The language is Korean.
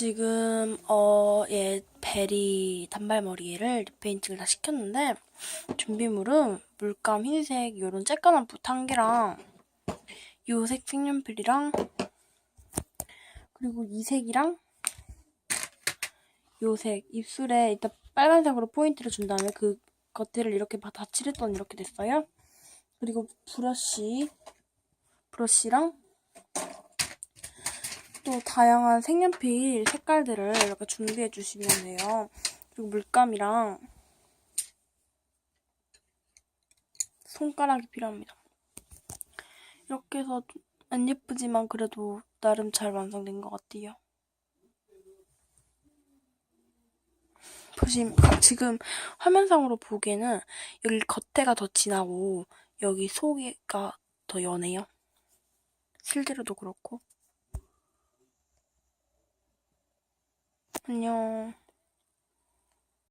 지금 어, 얘 베리 단발머리를 리페인팅을 다 시켰는데 준비물은 물감 흰색 요런 쬐까만 붓한 개랑 요색 색연필이랑 그리고 이 색이랑 요색 입술에 일단 빨간색으로 포인트를 준 다음에 그 겉에를 이렇게 다 칠했더니 이렇게 됐어요. 그리고 브러쉬 브러쉬랑 또 다양한 색연필 색깔들을 이렇게 준비해 주시면 돼요. 그리고 물감이랑 손가락이 필요합니다. 이렇게 해서 안 예쁘지만 그래도 나름 잘 완성된 것 같아요. 보시면 지금 화면상으로 보기에는 여기 겉에가 더 진하고 여기 속이가 더 연해요. 실제로도 그렇고. 안녕.